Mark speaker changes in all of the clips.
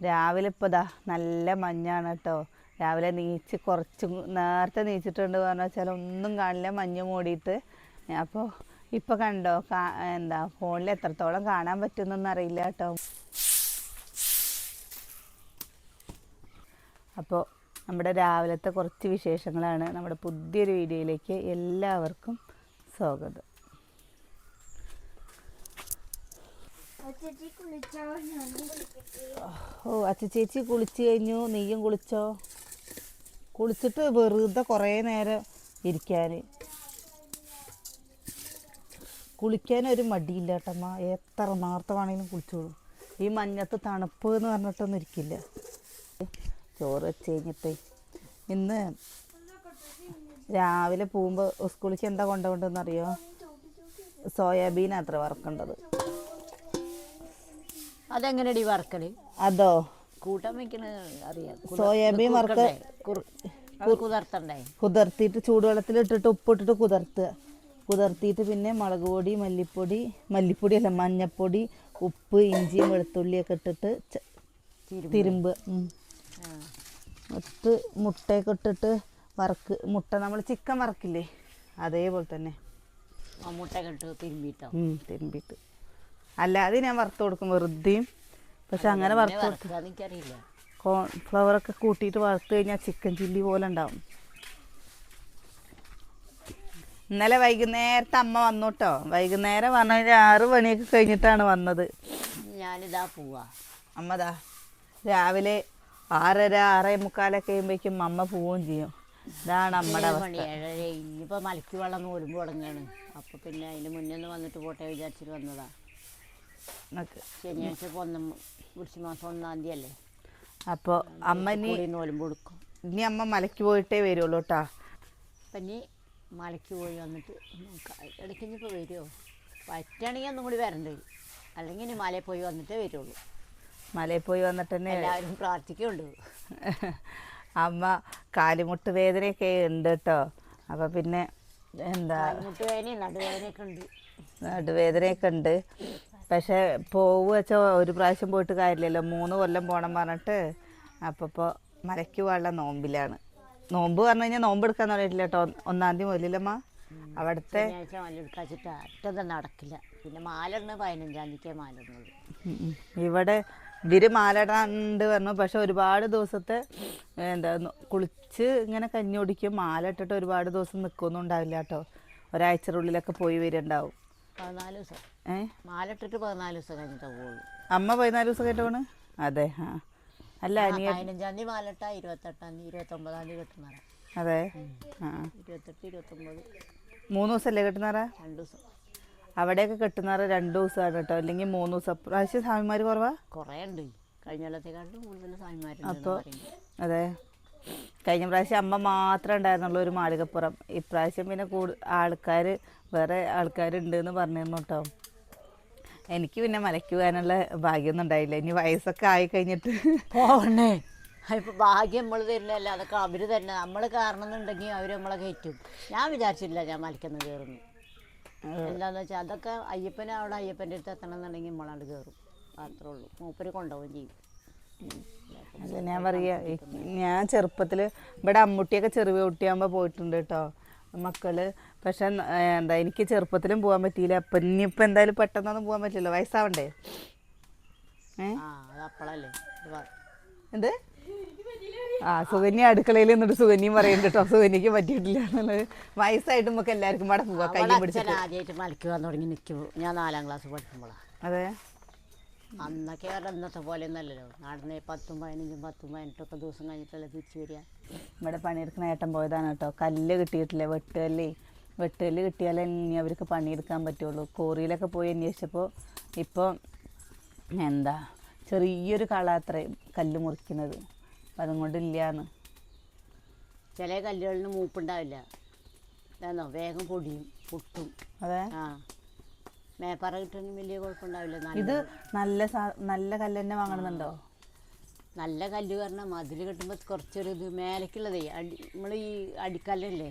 Speaker 1: രാവിലെ ഇപ്പോൾ ദാ നല്ല മഞ്ഞാണ് കേട്ടോ. രാവിലെ നീച്ച് കുറച്ച് നേരത്തെ നീച്ചിട്ടുണ്ട് പറഞ്ഞാൽ വെച്ചാൽ ഒന്നും കാണില്ല മഞ്ഞ് മൂടിയിട്ട്. അപ്പോൾ ഇപ്പോൾ കണ്ടോ എന്താ ഫോണിൽ എത്രത്തോളം കാണാൻ പറ്റുമെന്നൊന്നും അറിയില്ല കേട്ടോ. അപ്പോൾ നമ്മുടെ രാവിലത്തെ കുറച്ച് വിശേഷങ്ങളാണ് നമ്മുടെ പുതിയൊരു വീഡിയോയിലേക്ക് എല്ലാവർക്കും സ്വാഗതം
Speaker 2: ചേച്ചി കുളിച്ചോ ഞാനും കുളിക്കട്ടെ
Speaker 1: ഓ അച്ചച്ചേച്ചി ചേച്ചി കുളിച്ച് കഴിഞ്ഞു. നീയും കുളിച്ചോ? കുളിച്ചിട്ട് വെറുതെ കുറേ നേരം ഇരിക്കാൻ കുളിക്കാൻ ഒരു മടിയില്ല കേട്ടമ്മ എത്ര നേരത്തമാണെങ്കിലും കുളിച്ചോളൂ. ഈ മഞ്ഞത്ത് തണുപ്പ് എന്ന് പറഞ്ഞിട്ടൊന്നും ഇരിക്കില്ല. ചോറ് വെച്ച് കഴിഞ്ഞിട്ട് ഇന്ന് രാവിലെ പോകുമ്പോൾ സ്കൂളിലേക്ക് എന്താ കൊണ്ടുപോകേണ്ടതെന്ന് അറിയോ സോയാബീൻ അത്ര വറക്കേണ്ടത്.
Speaker 3: അതെങ്ങനെയടി വറക്കൽ?
Speaker 1: അതോ?
Speaker 3: കൂട്ടം വെക്കണ അറിയാം. കുത-
Speaker 1: സോയാബീൻ വറുക്ക
Speaker 3: കുതിർത്തിട്ട്
Speaker 1: ചൂടുവെള്ളത്തിൽ ഇട്ടിട്ട് ഉപ്പിട്ടിട്ട് കുതിർത്തുക കുതിർത്തിയിട്ട് പിന്നെ മുളക് പൊടി മല്ലിപ്പൊടി മല്ലിപ്പൊടി അല്ല മഞ്ഞപ്പൊടി ഉപ്പ് ഇഞ്ചിയും വെളുത്തുള്ളിയൊക്കെ ഇട്ടിട്ട്
Speaker 3: തിരുമ്പ്.
Speaker 1: ഒത്ത് മുട്ടയൊക്കെ ഇട്ടിട്ട് വറക്ക്. മുട്ട നമ്മൾ ചിക്കൻ വറക്കില്ലേ? അതേപോലെ തന്നെ.
Speaker 3: മുട്ടയൊക്കെ ഇട്ട് തിരുമ്പിട്ടോ?
Speaker 1: തിരുമ്പിട്ട് തിരുമ്പിയിട്ട്. അല്ലാതെ ഞാൻ വറുത്ത് കൊടുക്കും വെറുതെയും. പക്ഷെ അങ്ങനെ വറുത്ത് കോൺഫ്ലവർ
Speaker 3: ഒക്കെ എനിക്കറിയില്ല.
Speaker 1: കോൺഫ്ലവറൊക്കെ കൂട്ടിയിട്ട് വറുത്ത് കഴിഞ്ഞാൽ ചിക്കൻ ചില്ലി പോലെ ഉണ്ടാവും. ഇന്നലെ വൈകുന്നേരത്തെ അമ്മ വന്നോട്ടോ വൈകുന്നേരം പറഞ്ഞ ആറ് മണിയൊക്കെ കഴിഞ്ഞിട്ടാണ് വന്നത്.
Speaker 3: ഞാനിതാ പോവാ.
Speaker 1: അമ്മതാ രാവിലെ ആറര ആറേ മുക്കാലൊക്കെ കഴിയുമ്പോഴേക്കും അമ്മ പോവുകയും ചെയ്യും. ഇതാണ് അമ്മയുടെ
Speaker 3: ഇനിയിപ്പോ
Speaker 1: അവസ്ഥ.
Speaker 3: ഇനിയിപ്പോൾ മലക്ക് വെള്ളം നൂലുമ്പോൾ തുടങ്ങാണ്. അപ്പോൾ പിന്നെ അതിന് മുന്നേ ഒന്ന് വന്നിട്ട് പോട്ടെ വിചാരിച്ചിട്ട് വന്നതാ.
Speaker 1: എന്നൊക്കെ.
Speaker 3: ശനിയാഴ്ച ഒന്നും മാസം ഒന്നാം തീയതി അല്ലേ
Speaker 1: അപ്പോൾ അമ്മ ഇനി
Speaker 3: നോലുമ്പോൾ കൊടുക്കും.
Speaker 1: ഇനി അമ്മ മലയ്ക്ക് പോയിട്ടേ വരുള്ളൂ കേട്ടോ
Speaker 3: അപ്പം ഇനി മലയ്ക്ക് പോയി വന്നിട്ട് ഇടയ്ക്ക് ഇനിയിപ്പോൾ വരുമോ പറ്റുകയാണെങ്കിൽ ഒന്നും കൂടി വരണ്ടേ? അല്ലെങ്കിൽ ഇനി മലയിൽ പോയി വന്നിട്ടേ വരുള്ളൂ.
Speaker 1: മലയിൽ പോയി വന്നിട്ട് തന്നെ
Speaker 3: എല്ലാവരും പ്രാർത്ഥിക്കുന്നുണ്ട്.
Speaker 1: അമ്മ കാലുമുട്ട് വേദനയൊക്കെ ഉണ്ട് കേട്ടോ അപ്പം പിന്നെ എന്താ?
Speaker 3: മുട്ട് വേദനയും നടുവേദനയൊക്കെ ഉണ്ട്.
Speaker 1: നടുവേദനയൊക്കെ ഉണ്ട്. പക്ഷെ പോവുക വെച്ചാൽ ഒരു പ്രാവശ്യം പോയിട്ട് കാര്യമില്ലല്ലോ. മൂന്ന് കൊല്ലം പോകണം പറഞ്ഞിട്ട് അപ്പോൾ ഇപ്പോൾ മലയ്ക്ക് പോകാനുള്ള നോമ്പിലാണ്. നോമ്പ് പറഞ്ഞു കഴിഞ്ഞാൽ നോമ്പ് എടുക്കാൻ തുടങ്ങിയിട്ടില്ല കേട്ടോ. ഒന്നാം തീയതി മുതലില്ലമ്മ. അവിടുത്തെ
Speaker 3: എടുക്കാച്ചിട്ട് നടക്കില്ല. പിന്നെ മാല ഇടുന്നത് പതിനഞ്ചാം തീയതി മാല ഇടുന്നത്.
Speaker 1: ഉം ഉം. ഇവിടെ ഇവർ മാലടാണ്ട് പറഞ്ഞു. പക്ഷെ ഒരുപാട് ദിവസത്തെ എന്താ കുളിച്ച് ഇങ്ങനെ കഞ്ഞി കുടിക്കും. മാല ഇട്ടിട്ട് ഒരുപാട് ദിവസം നിൽക്കൊന്നും ഉണ്ടാവില്ല കേട്ടോ. ഒരാഴ്ചയുടെ ഉള്ളിലൊക്കെ പോയി വരുന്നുണ്ടാവും
Speaker 3: പതിനാല് ദിവസം.
Speaker 1: ഏ?
Speaker 3: മാല പതിനാല് ദിവസം കഴിഞ്ഞിട്ടേ പോവുള്ളൂ.
Speaker 1: അമ്മ പതിനാല് ദിവസം കേട്ടോ അതെ ആ. അല്ല അനിയ
Speaker 3: പതിനഞ്ചാം തീയതി മാല ഇട്ടാ ഇരുപത്തെട്ടാം തീയതി ഇരുപത്തൊമ്പതാം തീയതി കെട്ടുന്നറ
Speaker 1: അതെ ആ.
Speaker 3: ഇരുപത്തെട്ട് ഇരുപത്തൊമ്പത്.
Speaker 1: മൂന്ന് ദിവസമല്ലേ കെട്ടുന്നാറ
Speaker 3: രണ്ട് ദിവസം.
Speaker 1: അവിടെയൊക്കെ കെട്ടുന്നാറ രണ്ട് ദിവസമാണ് കേട്ടോ. അല്ലെങ്കിൽ മൂന്ന് ദിവസം പ്രാവശ്യം സ്വാമിമാർ കുറവാ?
Speaker 3: കുറേ ഉണ്ട് കഴിഞ്ഞ കൊല്ലത്തെക്കാട്ടും കൂടുതൽ സ്വാമിമാരുണ്ട്
Speaker 1: അതെ. കഴിഞ്ഞ പ്രാവശ്യം അമ്മ മാത്രമേ ഉണ്ടായിരുന്നുള്ളൂ ഒരു മാളികപ്പുറം. ഇപ്രാവശ്യം പിന്നെ കൂടു ആൾക്കാർ വേറെ ആൾക്കാരുണ്ട് എന്ന് പറഞ്ഞിരുന്നു കേട്ടോ എനിക്ക് പിന്നെ മലയ്ക്ക് പോകാനുള്ള ഭാഗ്യമൊന്നും ഉണ്ടായില്ല. ഇനി വയസ്സൊക്കെ ആയി കഴിഞ്ഞിട്ട്.
Speaker 3: പോകണേ ഇപ്പൊ ഭാഗ്യം നമ്മൾ തരുന്നതല്ല അതൊക്കെ അവർ തന്നെ നമ്മൾ കാരണം എന്നുണ്ടെങ്കിൽ അവർ നമ്മളെ കയറ്റും. ഞാൻ വിചാരിച്ചില്ല ഞാൻ മലയ്ക്കൊന്ന് കയറുന്നു. എന്താന്ന് വെച്ചാൽ അതൊക്കെ അയ്യപ്പനെ അവിടെ അയ്യപ്പന്റെ അടുത്ത് എത്തണം എന്നുണ്ടെങ്കിൽ നമ്മളവിടെ കയറും. അത്രേ ഉള്ളൂ. മൂപ്പര് കൊണ്ടുപോവുകയും ചെയ്യും.
Speaker 1: അല്ല ഞാൻ പറയാ ഞാൻ ചെറുപ്പത്തിൽ ഇവിടെ അമ്മുട്ടിയൊക്കെ ചെറിയ കുട്ടിയാകുമ്പോൾ പോയിട്ടുണ്ട് കേട്ടോ മക്കൾ. പക്ഷെ എന്താ എനിക്ക് ചെറുപ്പത്തിലും പോകാൻ പറ്റിയില്ല. അപ്പം ഇനിയിപ്പോൾ എന്തായാലും പെട്ടെന്നൊന്നും പോകാൻ പറ്റില്ലല്ലോ. വയസ്സാവണ്ടേ?
Speaker 3: അത്
Speaker 1: എന്ത്? ആ സുകന്യ അടുക്കളയിൽ നിന്നിട്ട് സുകന്യം പറയുന്നുണ്ട് കേട്ടോ സുകന്യക്ക് പറ്റിയിട്ടില്ല എന്നുള്ളത്. വയസ്സായിട്ട് നമുക്ക് എല്ലാവർക്കും ഇവിടെ പോവാം.
Speaker 3: അവിടെ
Speaker 1: കയ്യും
Speaker 3: അച്ഛൻ
Speaker 1: പിടിച്ചിട്ട്
Speaker 3: ആദ്യമായിട്ട് മലക്ക് വന്ന് തുടങ്ങി നിൽക്കും ഞാൻ നാലാം ക്ലാസ് പഠിക്കുമ്പോഴാണ്
Speaker 1: അതെ?
Speaker 3: അന്നൊക്കെ അവരുടെ ഇന്നത്തെ പോലെ ഒന്നല്ലല്ലോ നടന്ന് പത്തും പതിനഞ്ചും പത്തും പതിനെട്ടൊക്കെ ദിവസം കഴിഞ്ഞിട്ടല്ലേ തിരിച്ചു വരിക.
Speaker 1: ഇവിടെ പണിയെടുക്കുന്ന ഏട്ടൻ പോയതാണ് കേട്ടോ. കല്ല് കിട്ടിയിട്ടില്ല വെട്ടുകല്ലേ. വെട്ടുകല്ല് കിട്ടിയാലേ ഇനി അവർക്ക് പണിയെടുക്കാൻ പറ്റുള്ളൂ. കോറിയിലൊക്കെ പോയി അന്വേഷിച്ചപ്പോൾ ഇപ്പോൾ എന്താ ചെറിയൊരു കളാത്രേ കല്ല് മുറിക്കുന്നത്. അപ്പം അതും കൊണ്ടില്ലാന്ന്
Speaker 3: ചില കല്ലുകളിന് മൂപ്പുണ്ടാവില്ല. വേഗം പൊടിയും പൊട്ടും.
Speaker 1: അതെ?
Speaker 3: ആ. മേപ്പറ കിട്ടുന്ന വലിയ കുഴപ്പമുണ്ടാവില്ല.
Speaker 1: ഇത് നല്ല സാ- നല്ല കല്ല് തന്നെ വാങ്ങണമെന്നുണ്ടോ
Speaker 3: നല്ല കല്ല് കാരണം മതിൽ കെട്ടുമ്പോൾ കുറച്ചൊരു ഇത് മേലേക്കുള്ളതേ അടി നമ്മൾ ഈ അടിക്കല്ലല്ലേ?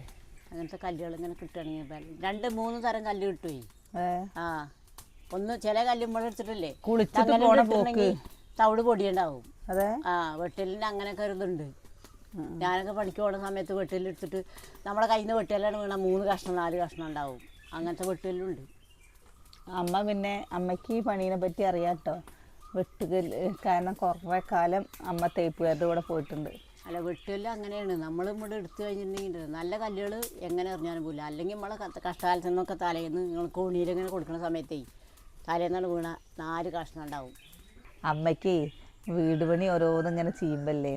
Speaker 3: അങ്ങനത്തെ കല്ലുകൾ ഇങ്ങനെ കിട്ടുകയാണെങ്കിൽ രണ്ട് മൂന്ന് തരം കല്ല് കിട്ടുമേ ആ ഒന്ന് ചില കല്ല് നമ്മൾ എടുത്തിട്ടില്ലേ?
Speaker 1: കുളിച്ചിട്ട് പോണ
Speaker 3: തവിട് പൊടിയുണ്ടാവും.
Speaker 1: അതെ?
Speaker 3: ആ വെട്ടലിന് അങ്ങനെ ഒരു ഇതുണ്ട്. ഞാനൊക്കെ പണിക്ക് പോകുന്ന സമയത്ത് വെട്ടലെടുത്തിട്ട് നമ്മുടെ കയ്യിൽ നിന്ന് വെട്ടലാണ് വീണ മൂന്ന് കഷ്ണം നാല് കഷ്ണം ഉണ്ടാവും. അങ്ങനത്തെ വെട്ടലുണ്ട്.
Speaker 1: അമ്മ പിന്നെ അമ്മയ്ക്ക് ഈ പണീനെ പറ്റി അറിയാട്ടോ. വെട്ടുകൽ കാരണം കുറേ കാലം അമ്മ തേപ്പുകാരുടെ കൂടെ പോയിട്ടുണ്ട്.
Speaker 3: അല്ല വെട്ടുകല്ല് അങ്ങനെയാണ്. നമ്മൾ ഇവിടെ എടുത്തു കഴിഞ്ഞിട്ടുണ്ടെങ്കിൽ നല്ല കല്ലുകൾ എങ്ങനെ എറിഞ്ഞാലും പോകില്ല അല്ലെങ്കിൽ നമ്മളെ കഷ്ടകാലത്തു കഷ്ടകാലത്ത് നിന്നൊക്കെ തലേന്ന് നിങ്ങൾ കോണിയിലിങ്ങനെ കൊടുക്കുന്ന സമയത്തേ തലേന്നാണ് വീണ നാല് കഷ്ണം ഉണ്ടാവും.
Speaker 1: അമ്മയ്ക്ക് വീട് പണി ഓരോന്നും ഇങ്ങനെ ചെയ്യുമ്പല്ലേ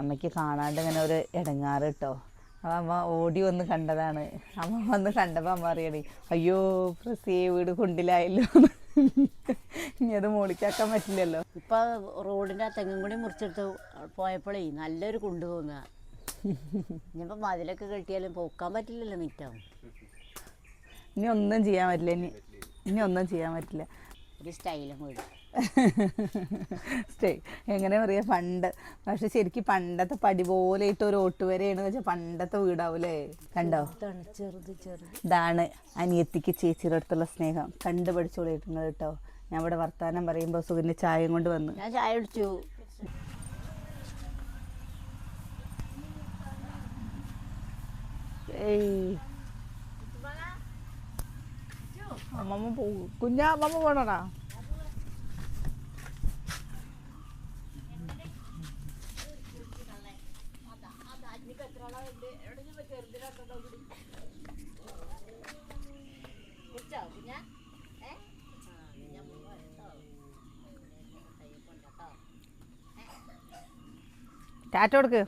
Speaker 1: അമ്മയ്ക്ക് കാണാണ്ട് ഇങ്ങനെ ഒരു ഇടങ്ങാറ് കേട്ടോ അപ്പം അമ്മ ഓടി വന്ന് കണ്ടതാണ്. അമ്മ വന്ന് കണ്ടപ്പോൾ അമ്മ അറിയണേ അയ്യോ പ്രസിയെ വീട് കൊണ്ടിലായല്ലോ ഇനി അത് മോളിക്കാക്കാൻ പറ്റില്ലല്ലോ.
Speaker 3: ഇപ്പം റോഡിന്റെ ആ തെങ്ങും കൂടി മുറിച്ചെടുത്ത് പോയപ്പോഴേ നല്ലൊരു കുണ്ട് തോന്നുക. ഇനിയിപ്പോൾ മതിലൊക്കെ കെട്ടിയാലും പൊക്കാൻ പറ്റില്ലല്ലോ മിറ്റം
Speaker 1: ഇനി ഒന്നും ചെയ്യാൻ പറ്റില്ല ഇനി ഇനി ഒന്നും ചെയ്യാൻ പറ്റില്ല.
Speaker 3: ഒരു സ്റ്റൈലും വീട്
Speaker 1: സ്റ്റേ എങ്ങനെ പറയാ പണ്ട് പക്ഷെ ശരിക്കും പണ്ടത്തെ പടി പോലെ ഇട്ട് ഒരു ഓട്ടുവരെയാണ് വെച്ചാൽ പണ്ടത്തെ വീടാവൂലേ? കണ്ടോ?
Speaker 3: ഇതാണ്
Speaker 1: അനിയത്തിക്ക് ചേച്ചിയുടെ അടുത്തുള്ള സ്നേഹം. കണ്ടു കേട്ടോ. ഞാൻ ഇവിടെ വർത്താനം പറയുമ്പോൾ സുഖിന്റെ ചായയും കൊണ്ട് വന്നു.
Speaker 3: ഞാൻ ചായ കുടിച്ചു.
Speaker 1: അമ്മമ്മ പോകും കുഞ്ഞാ അമ്മമ്മ പോണടാ? ടാറ്റ കൊടുക്ക്.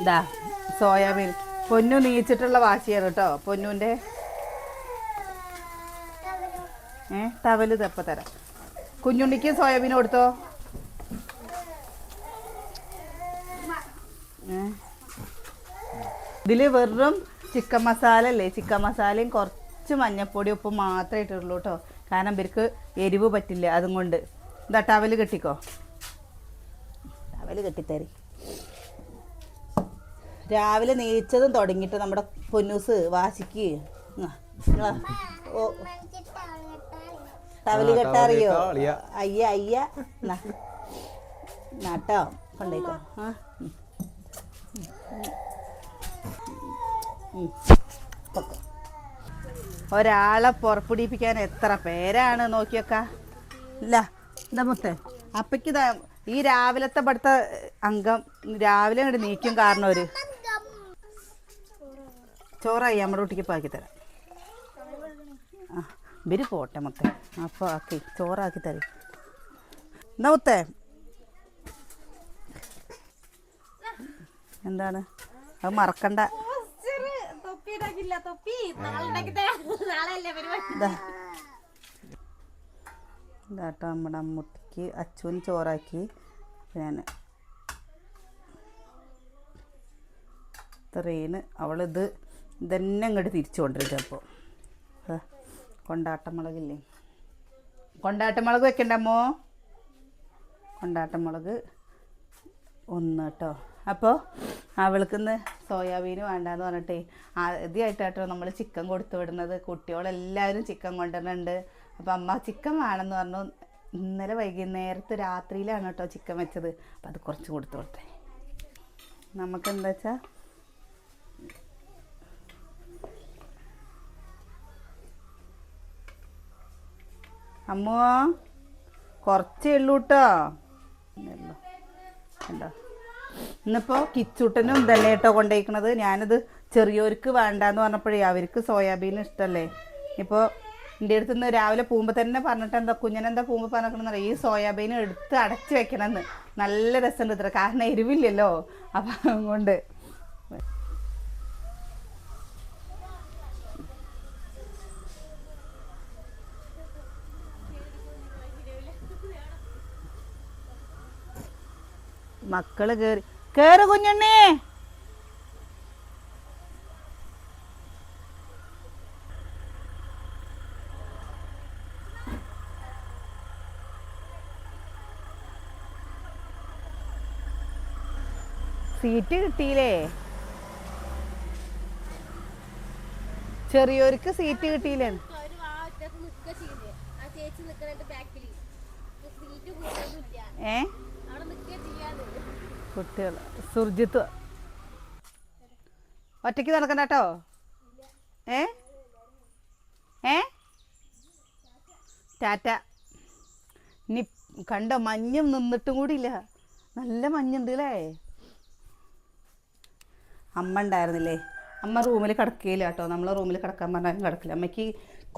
Speaker 1: ഇതാ സോയാബീൻ. പൊന്നു നീച്ചിട്ടുള്ള വാശിയാണ് കേട്ടോ പൊന്നുവിന്റെ ഏ തവൽ തെപ്പ തരാം. കുഞ്ഞുണ്ണിക്ക് സോയാബീൻ കൊടുത്തോ? ഇതിൽ വെറും ചിക്കൻ മസാല അല്ലേ? ചിക്കൻ മസാലയും കുറച്ച് മഞ്ഞപ്പൊടി ഉപ്പ് മാത്രമേ ഇട്ടിട്ടുള്ളൂ കേട്ടോ കാരണം ഇവർക്ക് എരിവ് പറ്റില്ല അതും കൊണ്ട്. ഇതാ ടവൽ കെട്ടിക്കോ. ടവൽ കെട്ടിത്തരി രാവിലെ നീച്ചതും തുടങ്ങിയിട്ട് നമ്മുടെ പൊന്നൂസ് വാശിക്ക് തവലി ഇങ്ങളാ. ഓ
Speaker 4: ടവൽ
Speaker 1: കെട്ടാറിയോ. അയ്യ അയ്യ നട്ടോ കൊണ്ടേക്കോ ആ. ഒരാളെ പുറപ്പിടിപ്പിക്കാൻ എത്ര പേരാണ് നോക്കിയൊക്ക ഇല്ല ഇതാ മുത്തേ അപ്പയ്ക്ക് ഈ രാവിലത്തെ പഠിത്ത അംഗം രാവിലെ അങ്ങോട്ട് നീക്കും കാരണം ഒരു ചോറായി നമ്മുടെ കുട്ടിക്ക് പാക്കി തരാം. ആ ഇവർ പോട്ടെ മൊത്തം. അപ്പോൾ ആക്കി ചോറാക്കി തരും. എന്നാ മുത്തേ? എന്താണ്? അത് മറക്കണ്ട.
Speaker 2: തൊപ്പി ഉണ്ടാക്കില്ല തൊപ്പി. നാളെ പരിപാടി?
Speaker 1: ഇതാട്ടോ നമ്മുടെ അമ്മൂട്ടിക്ക് അച്ചുവിന് ചോറാക്കി ഞാൻ ഇത്രയാണ് അവളിത് ഇതന്നെ അങ്ങോട്ട് തിരിച്ചു കൊണ്ടിരിക്കുക അപ്പോൾ കൊണ്ടാട്ടമുളകില്ലേ? കൊണ്ടാട്ടമുളക് വെക്കണ്ടമ്മോ കൊണ്ടാട്ടമുളക് ഒന്ന് കേട്ടോ. അപ്പോൾ അവൾക്കിന്ന് സോയാബീൻ വേണ്ടാന്ന് പറഞ്ഞിട്ടേ ആദ്യമായിട്ടാട്ടോ നമ്മൾ ചിക്കൻ കൊടുത്തു വിടുന്നത് കുട്ടികളെല്ലാവരും ചിക്കൻ കൊണ്ടുവരുന്നുണ്ട് അപ്പോൾ അമ്മ ചിക്കൻ വേണമെന്ന് പറഞ്ഞു. ഇന്നലെ വൈകുന്നേരത്തെ രാത്രിയിലാണ് കേട്ടോ ചിക്കൻ വെച്ചത്. അപ്പോൾ അത് കുറച്ച് കൊടുത്തു വിട്ടെ നമുക്ക് എന്താ വെച്ചാൽ അമ്മോ കുറച്ചേ ഉള്ളൂ കേട്ടോ. ഉണ്ടോ ഇന്നിപ്പോൾ കിച്ചൂട്ടനും ഇതല്ലേ കേട്ടോ കൊണ്ടുപോയിക്കണത് ഞാനത് ചെറിയവർക്ക് വേണ്ടാന്ന് പറഞ്ഞപ്പോഴേ അവർക്ക് സോയാബീൻ ഇഷ്ടമല്ലേ ഇപ്പോൾ എന്റെ അടുത്ത് നിന്ന് രാവിലെ പോകുമ്പോൾ തന്നെ പറഞ്ഞിട്ട് എന്താ കുഞ്ഞനെന്താ പോകുമ്പോൾ പറഞ്ഞിട്ടുണ്ടെന്ന് ഈ സോയാബീൻ എടുത്ത് അടച്ച് വെക്കണമെന്ന് നല്ല രസമുണ്ട് ഇത്ര. കാരണം എരിവില്ലല്ലോ. അപ്പം അതുകൊണ്ട്. മക്കൾ കേറി. കേറ് കുഞ്ഞുണ്ണി. സീറ്റ് കിട്ടിയില്ലേ? ചെറിയവർക്ക് സീറ്റ് കിട്ടിയില്ലേ?
Speaker 2: ഏ?
Speaker 1: കുട്ടികൾ സുർജിത്ത്. ഒറ്റയ്ക്ക് നടക്കണ്ട കേട്ടോ. ഏ? ഏ? ടാറ്റ. ഇനി കണ്ട മഞ്ഞും നിന്നിട്ടും കൂടിയില്ല നല്ല മഞ്ഞുണ്ട് അല്ലേ അമ്മ ഉണ്ടായിരുന്നില്ലേ? അമ്മ റൂമിൽ കിടക്കുകയില്ല കേട്ടോ. നമ്മളെ റൂമിൽ കിടക്കാൻ പറഞ്ഞാലും കിടക്കില്ല. അമ്മയ്ക്ക്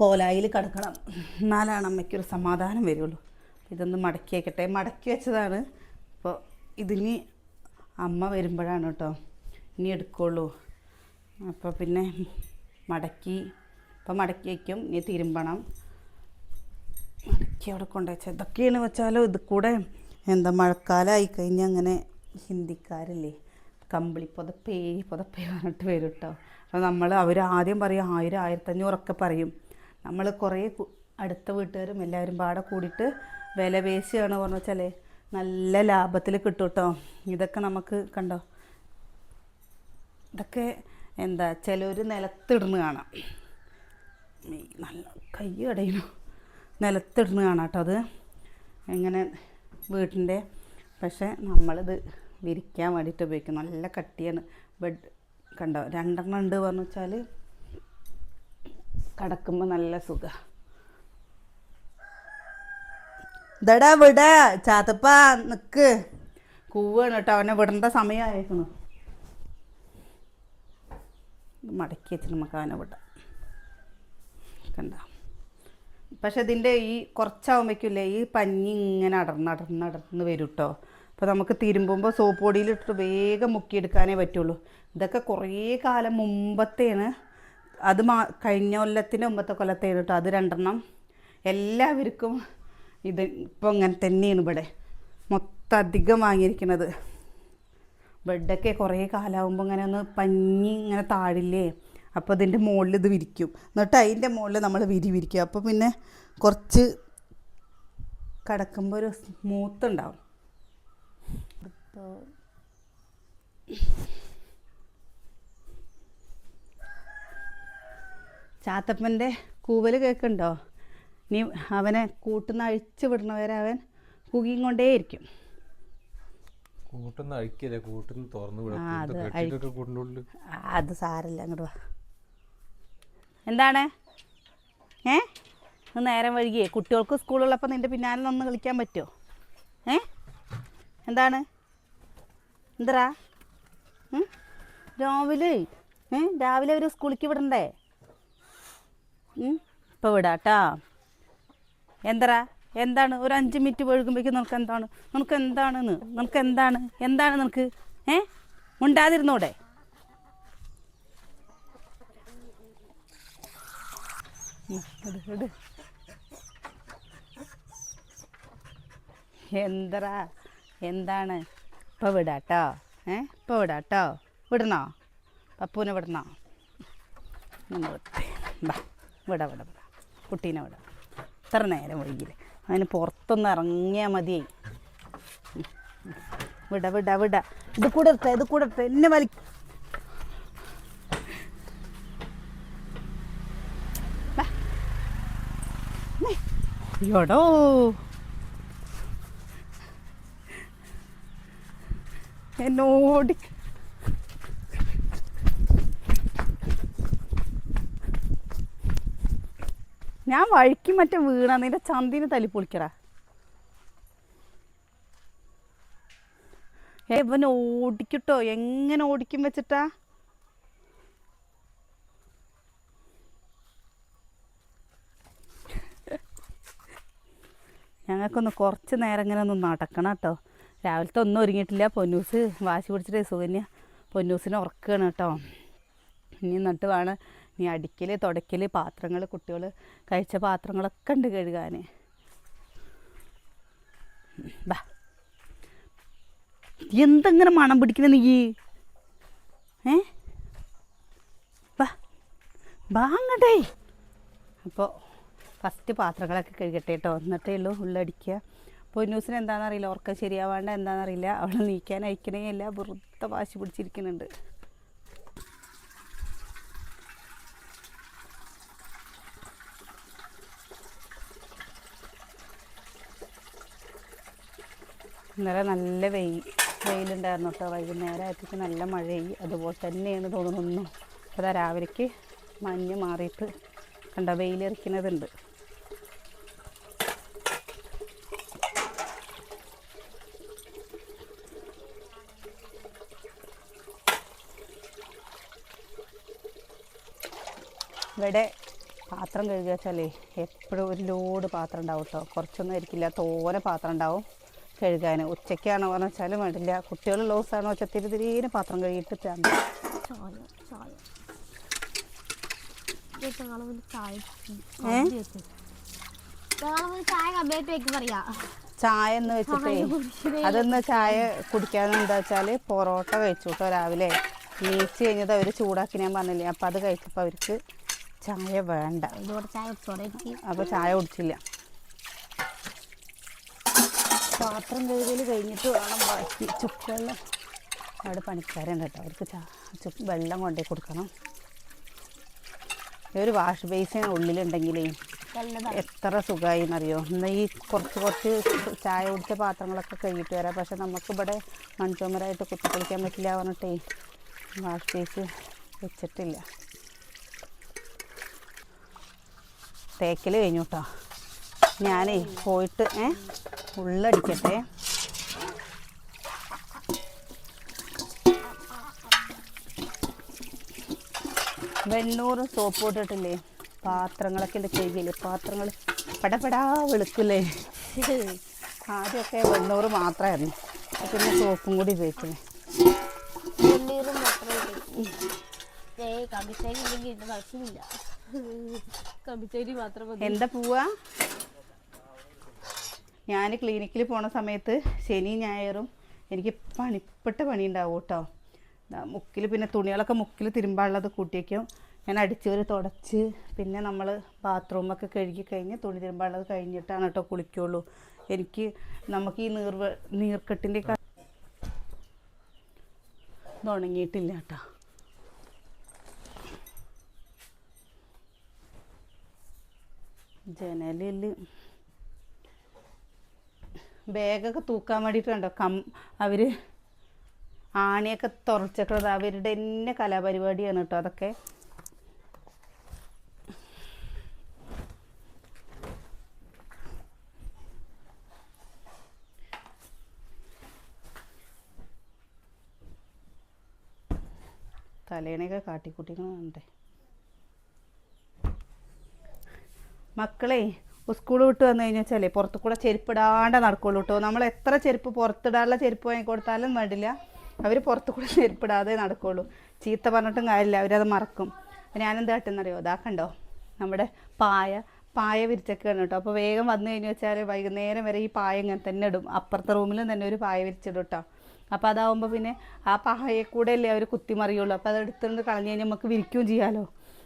Speaker 1: കോലായിൽ കിടക്കണം. എന്നാലാണ് അമ്മയ്ക്കൊരു സമാധാനം വരുള്ളൂ. ഇതൊന്ന് മടക്കി വയ്ക്കട്ടെ മടക്കി വെച്ചതാണ്. അപ്പോൾ ഇതിന് അമ്മ വരുമ്പോഴാണ് കേട്ടോ. ഇനി എടുക്കുള്ളൂ. അപ്പോൾ പിന്നെ മടക്കി ഇപ്പം മടക്കി വയ്ക്കും ഇനി തിരുമ്പണം. മടക്കി അവിടെ കൊണ്ടുവച്ചാൽ ഇതൊക്കെയാണ് വെച്ചാലോ ഇത് കൂടെ എന്താ മഴക്കാലമായി കഴിഞ്ഞാൽ അങ്ങനെ ഹിന്ദിക്കാരില്ലേ? കമ്പിളി പുതപ്പേ പുതപ്പേ പറഞ്ഞിട്ട് വരും കേട്ടോ അപ്പോൾ നമ്മൾ അവർ ആദ്യം പറയും ആയിരം ആയിരത്തഞ്ഞൂറൊക്കെ പറയും. നമ്മൾ കുറേ അടുത്ത വീട്ടുകാരും എല്ലാവരും പാടെ കൂടിയിട്ട് വില പേശിയാണ് പറഞ്ഞു വെച്ചാൽ നല്ല ലാഭത്തിൽ കിട്ടും കേട്ടോ ഇതൊക്കെ നമുക്ക് കണ്ടോ? ഇതൊക്കെ എന്താ ചിലർ നിലത്തിടുന്ന കാണാം. നല്ല കൈ അടയണു നിലത്തിടുന്ന കാണാം കേട്ടോ അത്. എങ്ങനെ? വീട്ടിന്റെ പക്ഷേ നമ്മളിത് വിരിക്കാൻ വേണ്ടിയിട്ട് ഉപയോഗിക്കും. നല്ല കട്ടിയാണ്. ബെഡ് കണ്ടോ? രണ്ടെണ്ണം ഉണ്ട് പറഞ്ഞു വെച്ചാൽ കിടക്കുമ്പോൾ നല്ല സുഖ. ഇതടാ വിട. ചാത്തപ്പ നിക്ക്. കൂവാണ് കേട്ടോ. അവനെ വിടേണ്ട സമയമായിരുന്നു മടക്കി വെച്ച് നമുക്ക് അവനെ വിടാം. കണ്ട? പക്ഷെ ഇതിന്റെ ഈ കുറച്ചാവുമ്പോഴേക്കില്ലേ ഈ പഞ്ഞി ഇങ്ങനെ അടർന്ന് അടർന്ന് അടർന്ന് വരും കേട്ടോ അപ്പോൾ നമുക്ക് തിരുമ്പുമ്പോൾ സോപ്പ് പൊടിയിലിട്ട് വേഗം മുക്കിയെടുക്കാനേ പറ്റുള്ളൂ. ഇതൊക്കെ കുറേ കാലം മുമ്പത്തേന് അത് മാ കഴിഞ്ഞ കൊല്ലത്തിന്റെ മുമ്പത്തെ കൊല്ലത്തേന് കേട്ടോ അത് രണ്ടെണ്ണം. എല്ലാവർക്കും ഇത് ഇപ്പോൾ അങ്ങനെ തന്നെയാണ് ഇവിടെ. മൊത്തം അധികം വാങ്ങിയിരിക്കുന്നത് ബെഡൊക്കെ കുറേ കാലമാകുമ്പോൾ ഇങ്ങനെ ഒന്ന് പഞ്ഞി ഇങ്ങനെ താഴില്ലേ? അപ്പോൾ ഇതിന്റെ മുകളിൽ ഇത് വിരിക്കും. എന്നിട്ട് അതിന്റെ മുകളിൽ നമ്മൾ വിരി വിരിക്കും. അപ്പോൾ പിന്നെ കുറച്ച് കിടക്കുമ്പോൾ ഒരു സ്മൂത്ത് ഉണ്ടാവും ഇപ്പോൾ ചാത്തപ്പന്റെ കൂവൽ കേൾക്കുന്നുണ്ടോ നീ അവനെ കൂട്ടുന്ന അഴിച്ചു വിടണവരെ അവൻ കുകിയും കൊണ്ടേയിരിക്കും.
Speaker 4: കൂട്ടുന്ന അഴിക്കല്ലേ? കൂട്ടുന്ന തുറന്നു
Speaker 1: അത് സാരല്ല അങ്ങോട്ട് വാ. എന്താണ്? ഏ? നേരം വൈകിയേ. കുട്ടികൾക്ക് സ്കൂളുള്ളപ്പോൾ നിന്റെ പിന്നാലെ ഒന്ന് കളിക്കാൻ പറ്റുമോ ഏ? എന്താണ്? എന്തരാ? രാവിലെ. രാവിലെ അവർ സ്കൂളിലേക്ക് വിടണ്ടേ? ഇപ്പോൾ വിടാട്ടാ. എന്തരാ എന്താണ്? ഒരു അഞ്ച് മിനിറ്റ് വഴുകുമ്പോഴേക്കും നിനക്ക് എന്താണ്? നിനക്ക് എന്താണെന്ന്? നിനക്ക് എന്താണ്? എന്താണ് നിനക്ക്? ഏ? ഉണ്ടാതിരുന്നൂടെ. എന്തറാ? എന്താണ്? ഇപ്പോൾ വിടാട്ടോ. ഏ? ഇപ്പോൾ വിടാട്ടോ. വിടണോ? പപ്പൂനെ വിടണോ? നമ്മൾ വിട വിട വിടാ. കുട്ടീനെ വിട. ഇത്ര നേരം വൈകില്ല. അതിന് പുറത്തൊന്ന് ഇറങ്ങിയാൽ ഉം. വിട വിട വിട. ഇത് കൂടെ ഇട്ടേ ഇത് കൂടെ ഇട്ട. എന്നെ വലി. എടോ എന്നോട്. ഞാൻ വഴിക്ക് മറ്റേ വീണ നിന്റെ ചന്തിന് തല്ലി പൊളിക്കടാ. ഇവൻ ഓടിക്കട്ടോ. എങ്ങനെ ഓടിക്കും വെച്ചിട്ടാ? ഞങ്ങൾക്കൊന്ന് കുറച്ച് നേരം ഇങ്ങനെ ഒന്ന് നടക്കണം കേട്ടോ. രാവിലത്തെ ഒന്നും ഒരുങ്ങിയിട്ടില്ല. പൊന്നൂസ് വാശി പിടിച്ചിട്ട് സുകന്യ പൊന്നൂസിനെ ഉറക്കുകയാണ് കേട്ടോ. ഇനി എന്നിട്ട് വേണം ഇനി അടിക്കൽ തുടയ്ക്കൽ പാത്രങ്ങൾ കുട്ടികൾ കഴിച്ച പാത്രങ്ങളൊക്കെ ഉണ്ട് കഴുകാൻ ബാ. എന്തെങ്ങനെ മണം പിടിക്കണേ നീ? ഏ? ബാ. അപ്പോൾ ഫസ്റ്റ് പാത്രങ്ങളൊക്കെ കഴുകട്ടെ കേട്ടോ. എന്നിട്ടേ ഉള്ളൂ ഉള്ളടിക്കുക. പൊന്നൂസിന് എന്താണെന്നറിയില്ല. ഉറക്കം ശരിയാവാണ്ട് എന്താണെന്നറിയില്ല. അവളെ നീക്കാൻ അയക്കണേ അല്ല. വാശി പിടിച്ചിരിക്കുന്നുണ്ട്. ഇന്നലെ നല്ല വെയിൽ വെയിലുണ്ടായിരുന്നു കേട്ടോ. ആയിട്ട് നല്ല മഴയായി. അതുപോലെ തന്നെയാണ് തോന്നുന്നു അപ്പോൾ രാവിലേക്ക് മഞ്ഞ് മാറിയിട്ട് കണ്ട വെയിലെറിക്കുന്നതുണ്ട്. ഇവിടെ പാത്രം കഴുകുക വെച്ചാലേ എപ്പോഴും ഒരു ലോഡ് പാത്രം ഉണ്ടാവും കേട്ടോ കുറച്ചൊന്നും ആയിരിക്കില്ല. തോനെ പാത്രം ഉണ്ടാവും കഴുകാൻ ഉച്ചയ്ക്കാണോ എന്ന് വെച്ചാൽ വേണ്ടില്ല. കുട്ടികളുള്ള ദിവസമാണോ വെച്ചാൽ തിരി തിരീനെ പാത്രം കഴുകിയിട്ട്
Speaker 2: ചായ ചായ.
Speaker 1: എന്ന് വെച്ചിട്ടേ അതൊന്ന് ചായ കുടിക്കാന്ന് എന്താ വെച്ചാൽ പൊറോട്ട കഴിച്ചു കേട്ടോ രാവിലെ. നീച്ച് കഴിഞ്ഞത് അവർ ചൂടാക്കി ഞാൻ പറഞ്ഞില്ലേ. അപ്പം അത് കഴിച്ചപ്പോൾ അവർക്ക് ചായ വേണ്ട.
Speaker 2: ഇതോടെ ചായ കുടിച്ചോടെ?
Speaker 1: അപ്പോൾ ചായ കുടിച്ചില്ല. പാത്രം കഴുകൽ കഴിഞ്ഞിട്ട് വേണം ബാക്കി ചുക്കുവെള്ളം അവിടെ പണിക്കാരുണ്ട് കേട്ടോ. അവർക്ക് ചാ ചുക്ക് വെള്ളം കൊണ്ടേ കൊടുക്കണം. ഈ ഒരു വാഷ് ബേസിൻ ഉള്ളിലുണ്ടെങ്കിലേ എത്ര സുഖമായി എന്നറിയോ ഇന്ന് ഈ കുറച്ച് കുറച്ച് ചായ കുടിച്ച പാത്രങ്ങളൊക്കെ കഴുകിയിട്ട് വരാം. പക്ഷെ നമുക്ക് ഇവിടെ മൺചുമരായിട്ട് കുത്തിക്കളിക്കാൻ പറ്റില്ല പറഞ്ഞിട്ടേ വാഷ് ബേസ് വെച്ചിട്ടില്ല. തേക്കൽ കഴിഞ്ഞു കേട്ടോ ഞാനേ പോയിട്ട് ഏ ഉള്ളടിക്കട്ടെ. വെണ്ണൂറ് സോപ്പ് ഇട്ടിട്ടില്ലേ? പാത്രങ്ങളൊക്കെ ഉണ്ട് ചെയ്യില്ലേ പാത്രങ്ങൾ പടപടാ വെളുക്കില്ലേ? ആദ്യമൊക്കെ വെണ്ണൂറ് മാത്രമായിരുന്നു പിന്നെ സോപ്പും കൂടി ഉപയോഗിക്കുന്നത്
Speaker 2: വെണ്ണീറും മാത്രമേ
Speaker 1: എന്താ പോവാ? ഞാൻ ക്ലിനിക്കിൽ പോണ സമയത്ത് ശനി ഞായറും എനിക്ക് പണിപ്പെട്ട പണി ഉണ്ടാവും കേട്ടോ മുക്കിൽ പിന്നെ തുണികളൊക്കെ മുക്കിൽ തിരുമ്പാനുള്ളത് കൂട്ടിയേക്കും ഞാൻ അടിച്ചവർ തുടച്ച് പിന്നെ നമ്മൾ ബാത്റൂമൊക്കെ കഴുകി കഴിഞ്ഞ് തുണി തിരുമ്പാനുള്ളത് കഴിഞ്ഞിട്ടാണ് കേട്ടോ കുളിക്കുള്ളൂ. എനിക്ക് നമുക്ക് ഈ നീർവ നീർക്കെട്ടിന്റെ ഉണങ്ങിയിട്ടില്ല കേട്ടോ. ജനലിൽ ബാഗൊക്കെ തൂക്കാൻ വേണ്ടിയിട്ട് കണ്ടോ? കം അവർ ആണിയൊക്കെ തുറച്ചിട്ടത് അവരുടെ തന്നെ കലാപരിപാടിയാണ് കേട്ടോ അതൊക്കെ. തലേണയൊക്കെ കാട്ടിക്കൂട്ടിക്കണേ മക്കളെ സ്കൂൾ വിട്ട് വന്നു കഴിഞ്ഞാൽ വെച്ചാലേ പുറത്തു കൂടെ ചെരുപ്പിടാണ്ട് നടക്കുള്ളൂ കേട്ടോ നമ്മൾ എത്ര ചെരുപ്പ് പുറത്തിടാനുള്ള ചെരുപ്പ് വാങ്ങി കൊടുത്താലും വേണ്ടില്ല. അവർ പുറത്തു കൂടെ ചെരുപ്പിടാതെ നടക്കുള്ളൂ. ചീത്ത പറഞ്ഞിട്ടും കാര്യമില്ല. അവരത് മറക്കും. ഞാനെന്ത് കാട്ടുന്നറിയോ? ഇതാക്കണ്ടോ നമ്മുടെ പായ പായ വിരിച്ചൊക്കെയാണ് കേട്ടോ അപ്പോൾ വേഗം വന്നു കഴിഞ്ഞു വെച്ചാൽ വൈകുന്നേരം വരെ ഈ പായ ഇങ്ങനെ തന്നെ ഇടും. അപ്പുറത്തെ റൂമിലും തന്നെ ഒരു പായ വിരിച്ചിടും കേട്ടോ അപ്പോൾ അതാവുമ്പോൾ പിന്നെ ആ പായയെ കൂടെ അല്ലേ അവർ കുത്തിമറിയുള്ളൂ അപ്പോൾ അത് എടുത്തുകൊണ്ട് കളഞ്ഞ് കഴിഞ്ഞാൽ നമുക്ക് വിരിക്കുകയും ചെയ്യാമല്ലോ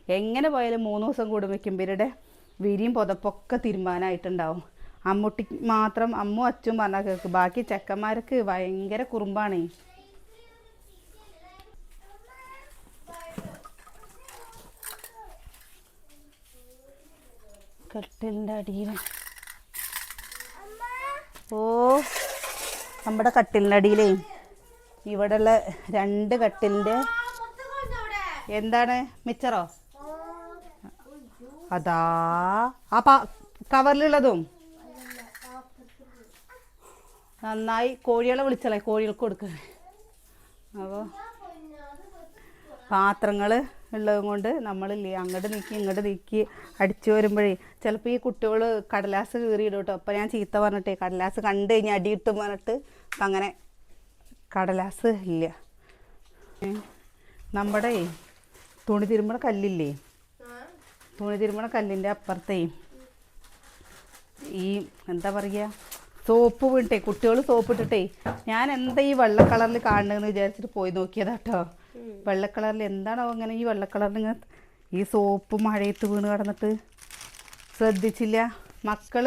Speaker 1: എങ്ങനെ പോയാലും മൂന്ന് ദിവസം കൂടുമ്പോഴേക്കും ഇവരുടെ വിരിയും പുതപ്പൊക്കെ തിരുമ്പാനായിട്ടുണ്ടാവും. അമ്മുട്ടി മാത്രം അമ്മു അച്ഛനും പറഞ്ഞാൽ കേൾക്ക് ബാക്കി ചെക്കന്മാർക്ക് ഭയങ്കര കുറുമ്പാണേ. കട്ടിലിന്റെ അടിയിൽ ഓ നമ്മുടെ കട്ടിലിന്റെ അടിയിലേ. ഇവിടെയുള്ള രണ്ട് കട്ടിലിന്റെ എന്താണ്? മിച്ചറോ? അതാ. ആ പാ കവറിലുള്ളതും. നന്നായി കോഴികളെ വിളിച്ചളേ കോഴികൾക്ക് കൊടുക്കുന്നത് അപ്പോൾ പാത്രങ്ങൾ ഉള്ളതും കൊണ്ട് നമ്മളില്ലേ അങ്ങോട്ട് നീക്കി ഇങ്ങോട്ട് നീക്കി അടിച്ചു വരുമ്പോഴേ ചിലപ്പോൾ ഈ കുട്ടികൾ കടലാസ് കീറിയിടും കേട്ടോ അപ്പോൾ ഞാൻ ചീത്ത പറഞ്ഞിട്ടേ കടലാസ് കണ്ടു കഴിഞ്ഞാൽ അടിയിട്ടും പറഞ്ഞിട്ട് അങ്ങനെ കടലാസ് ഇല്ല. നമ്മുടെ തുണി തിരുമ്പണ കല്ലില്ലേ? തുണി തിരുമണ കല്ലിന്റെ അപ്പുറത്തേയും ഈ എന്താ പറയുക സോപ്പ് വീണിട്ടേ കുട്ടികൾ സോപ്പ് ഇട്ടിട്ടേ ഞാൻ എന്താ ഈ വെള്ള കളറിൽ കാണണമെന്ന് വിചാരിച്ചിട്ട് പോയി നോക്കിയതാട്ടോ വെള്ള കളറിൽ എന്താണോ അങ്ങനെ ഈ വെള്ള കളറിൽ ഇങ്ങനെ ഈ സോപ്പ് മഴയത്ത് വീണ് കിടന്നിട്ട്? ശ്രദ്ധിച്ചില്ല. മക്കൾ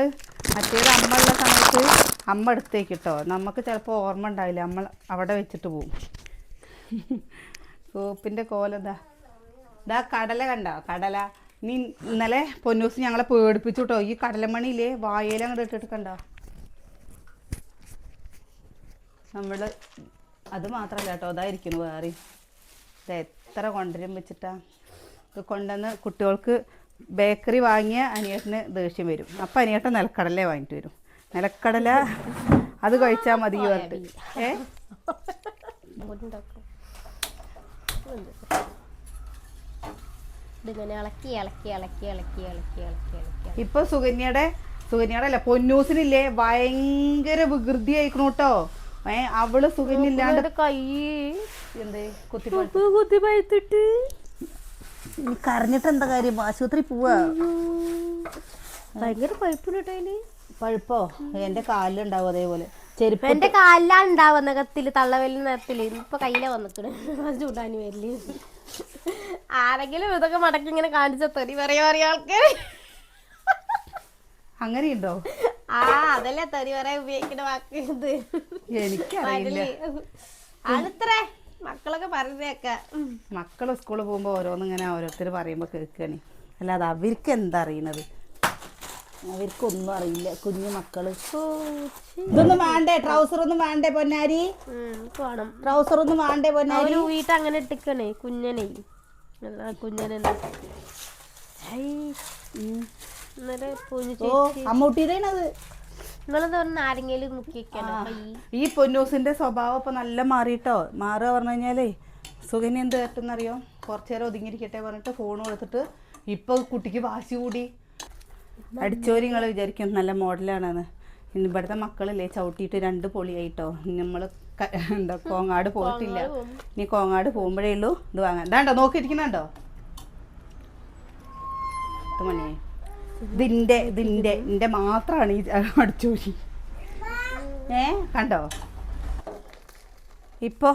Speaker 1: മറ്റേത് അമ്മ ഉള്ള സമയത്ത് അമ്മ എടുത്തേക്ക് കേട്ടോ നമുക്ക് ചിലപ്പോൾ ഓർമ്മ ഉണ്ടാവില്ല. അമ്മ അവിടെ വെച്ചിട്ട് പോവും. സോപ്പിന്റെ കോലെന്താ ഇതാ കടല കണ്ടോ? കടല. നീ ഇന്നലെ പൊന്നൂസ് ഞങ്ങളെ പേടിപ്പിച്ചു കേട്ടോ ഈ കടലമണിയില്ലേ വായയിൽ അങ്ങോട്ട് ഇട്ടിട്ടുണ്ടോ നമ്മൾ അത് മാത്രമല്ല കേട്ടോ അതായിരിക്കുന്നു വേറെ. ഇത് എത്ര കൊണ്ടുവരും വെച്ചിട്ടാ. ഇത് കൊണ്ടുവന്ന് കുട്ടികൾക്ക് ബേക്കറി വാങ്ങിയ അനിയേട്ടന് ദേഷ്യം വരും. അപ്പം അനിയേട്ടൻ നിലക്കടലേ വാങ്ങിയിട്ട് വരും. നിലക്കടല അത് കഴിച്ചാൽ മതി ഏ?
Speaker 2: ഇതിങ്ങനെ ഇളക്കി ഇളക്കി ഇളക്കി ഇളക്കി ഇളക്കി ഇളക്കി ഇളക്കി
Speaker 1: ഇപ്പൊ സുകന്യയുടെ സുകന്യയുടെ അല്ല പൊന്നൂസിനില്ലേ? ഭയങ്കര വികൃതി ആയിക്കണു കേട്ടോ. ഏ അവൾ സുകന്യ ഇല്ലാണ്ട്
Speaker 2: കൈ
Speaker 1: എന്ത്? കുത്തി
Speaker 2: കുത്തി പഴുത്തിട്ട്.
Speaker 1: കരഞ്ഞിട്ട് എന്താ കാര്യം? ആശുപത്രി പോവാ.
Speaker 2: ഭയങ്കര പഴുപ്പിലിട്ടോ അതിൽ?
Speaker 1: പഴുപ്പോ? എന്റെ കാലിലുണ്ടാവും അതേപോലെ. ചെരുപ്പ്
Speaker 2: എന്റെ കാലിലാണ് ഉണ്ടാവുന്ന കത്തിൽ തള്ളവല്ലി നിറത്തിൽ ഇപ്പൊ കയ്യിലെ വന്നിട്ടുണ്ട് ചൂടാനി വരൽ. ആരെങ്കിലും ഇതൊക്കെ മടക്കി ഇങ്ങനെ കാണിച്ച തെറി പറയാ പറയാ ആൾക്കാർ
Speaker 1: അങ്ങനെയുണ്ടോ?
Speaker 2: ആ അതല്ലേ തെറി പറയാൻ ഉപയോഗിക്കുന്ന വാക്ക് ഇത്.
Speaker 1: എനിക്കറിയില്ല.
Speaker 2: അടുത്തറേ മക്കളൊക്കെ പറഞ്ഞേക്ക
Speaker 1: മക്കൾ സ്കൂളിൽ പോകുമ്പോ ഓരോന്നിങ്ങനെ ഇങ്ങനെ ഓരോരുത്തർ പറയുമ്പോ കേൾക്കണേ. അല്ലാതെ അവർക്ക് എന്താ അറിയണത്? അവർക്കൊന്നും അറിയില്ല. കുഞ്ഞു മക്കൾ. ഇതൊന്നും വേണ്ടേ? ട്രൗസർ ഒന്നും വേണ്ടേ പൊന്നാരി? ട്രൗസർ ഒന്നും വേണ്ടേ പൊന്നാരി?
Speaker 2: വീട്ട് അങ്ങനെ ഇട്ടിക്കണേ കുഞ്ഞനെ. കുഞ്ഞനെ
Speaker 1: ഈ പൊന്നൂസിന്റെ സ്വഭാവം ഇപ്പൊ നല്ല മാറിയിട്ടോ? മാറുക പറഞ്ഞു കഴിഞ്ഞാലേ സുഖനി എന്ത് പറ്റുന്നറിയോ കുറച്ചു നേരം ഒതുങ്ങിയിരിക്കട്ടെ പറഞ്ഞിട്ട് ഫോൺ കൊടുത്തിട്ട് ഇപ്പൊ കുട്ടിക്ക് വാശി കൂടി. അടിച്ചോരി നിങ്ങൾ വിചാരിക്കും നല്ല മോഡലാണെന്ന്. ഇനി ഇവിടുത്തെ മക്കളില്ലേ ചവിട്ടിയിട്ട് രണ്ട് പൊളിയായിട്ടോ. നമ്മൾ എന്താ കോങ്ങാട് പോയിട്ടില്ല. ഇനി കോങ്ങാട് പോകുമ്പോഴേ ഉള്ളൂ ഇത് വാങ്ങാൻ. ഇതാണ്ടോ നോക്കിയിരിക്കുന്നുണ്ടോ? പത്ത് മണിയായി ഇതിന്റെ ഇതിന്റെ ഇതിന്റെ മാത്രമാണ് ഈ അടിച്ചോരി. ഏ കണ്ടോ? ഇപ്പോ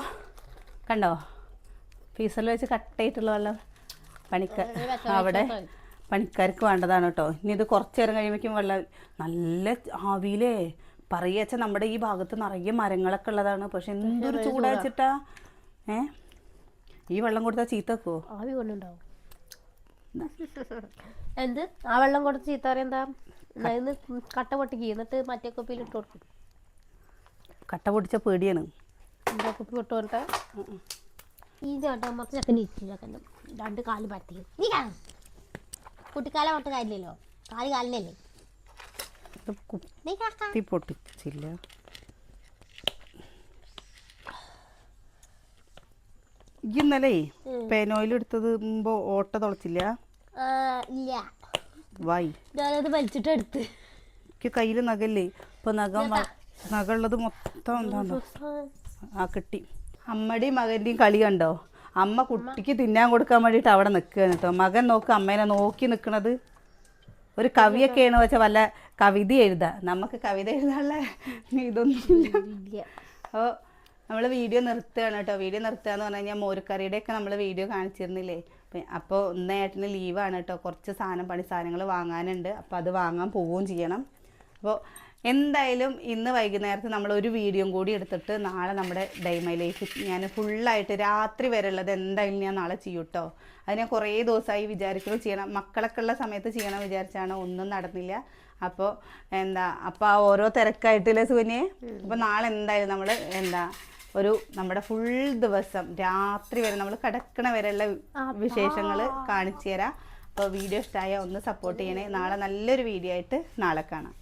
Speaker 1: കണ്ടോ? ഫീസറിൽ വെച്ച് കട്ടായിട്ടുള്ള വല്ല പണിക്ക്. അവിടെ പണിക്കാർക്ക് വേണ്ടതാണ് കേട്ടോ. ഇനി ഇത് കുറച്ച് നേരം കഴിയുമ്പോഴേക്കും വെള്ളം നല്ല ആവിയിലേ പറയുക നമ്മുടെ ഈ ഭാഗത്ത് നിറയെ മരങ്ങളൊക്കെ ഉള്ളതാണ്. പക്ഷെ എന്തൊരു ചൂടാച്ചിട്ടാ. ഏ? ഈ വെള്ളം കൊടുത്താൽ ചീത്തക്കോ
Speaker 2: ആവി കൊണ്ടുണ്ടാവും എന്ത്? ആ വെള്ളം കൊടുത്ത് ചീത്ത എന്താ? കട്ട പൊട്ടിക്ക്. എന്നിട്ട് മറ്റേ കുപ്പിയിൽ ഇട്ട് കൊടുക്കും.
Speaker 1: കട്ട പൊട്ടിച്ച പേടിയാണ്.
Speaker 2: എന്താ കുപ്പി ഇട്ട് ഈ ചേട്ടാ മൊത്തം ചക്കൻ ചക്കന്റെ രണ്ട് കാൽ പരത്തി. നീ കാണും. കുട്ടിക്കാലം മൊത്തം കാര്യമില്ലല്ലോ. കാൽ കാലിനല്ലേ
Speaker 1: കുത്തി പൊട്ടിച്ചില്ല. ഇന്നലെ പെനോയിൽ എടുത്തത് മുമ്പ് ഓട്ട തുളച്ചില്ല?
Speaker 2: ഇല്ല.
Speaker 1: വായി
Speaker 2: ഞാനത് വലിച്ചിട്ട് എടുത്ത്.
Speaker 1: എനിക്ക് കയ്യിൽ നഖല്ലേ? ഇപ്പൊ നഖം നഖ നഖമുള്ളത് മൊത്തം എന്താണ് ആ കിട്ടി. അമ്മയുടെയും മകന്റെയും കളി കണ്ടോ? അമ്മ കുട്ടിക്ക് തിന്നാൻ കൊടുക്കാൻ വേണ്ടിയിട്ട് അവിടെ നിൽക്കുകയാണ് കേട്ടോ. മകൻ നോക്ക് അമ്മേനെ നോക്കി നിൽക്കുന്നത് ഒരു കവിയൊക്കെയാണ് വെച്ചാൽ വല്ല കവിത എഴുതാ. നമുക്ക് കവിത എഴുതാനുള്ള ഇതൊന്നുമില്ല.
Speaker 2: ഇല്ല.
Speaker 1: അപ്പോൾ നമ്മൾ വീഡിയോ നിർത്തുകയാണ് കേട്ടോ. വീഡിയോ നിർത്തുക എന്ന് പറഞ്ഞു കഴിഞ്ഞാൽ മോരുക്കറിയുടെയൊക്കെ നമ്മൾ വീഡിയോ കാണിച്ചിരുന്നില്ലേ? അപ്പോൾ ഇന്ന് ഏട്ടന് ലീവാണ് കേട്ടോ. കുറച്ച് സാധനം പണി സാധനങ്ങൾ വാങ്ങാനുണ്ട്. അപ്പോൾ അത് വാങ്ങാൻ പോവുകയും ചെയ്യണം. അപ്പോൾ എന്തായാലും ഇന്ന് വൈകുന്നേരത്ത് നമ്മൾ ഒരു വീഡിയോ കൂടി എടുത്തിട്ട് നാളെ നമ്മുടെ ഡൈമൈ ലൈഫ് ഞാൻ ഫുള്ളായിട്ട് രാത്രി വരെ ഉള്ളത് എന്തായാലും ഞാൻ നാളെ ചെയ്യൂട്ടോ കേട്ടോ അത് ഞാൻ കുറേ ദിവസമായി വിചാരിക്കുന്നു ചെയ്യണം. മക്കളൊക്കെ ഉള്ള സമയത്ത് ചെയ്യണം വിചാരിച്ചാണ്. ഒന്നും നടന്നില്ല. അപ്പോൾ എന്താ അപ്പോൾ ആ ഓരോ തിരക്കായിട്ടില്ലേ സുകന്യെ അപ്പോൾ നാളെ എന്തായാലും നമ്മൾ എന്താ ഒരു നമ്മുടെ ഫുൾ ദിവസം രാത്രി വരെ നമ്മൾ കിടക്കണ വരെയുള്ള വിശേഷങ്ങൾ കാണിച്ചു തരാം. അപ്പോൾ വീഡിയോ ഇഷ്ടമായ ഒന്ന് സപ്പോർട്ട് ചെയ്യണേ. നാളെ നല്ലൊരു വീഡിയോ ആയിട്ട് നാളെ കാണാം.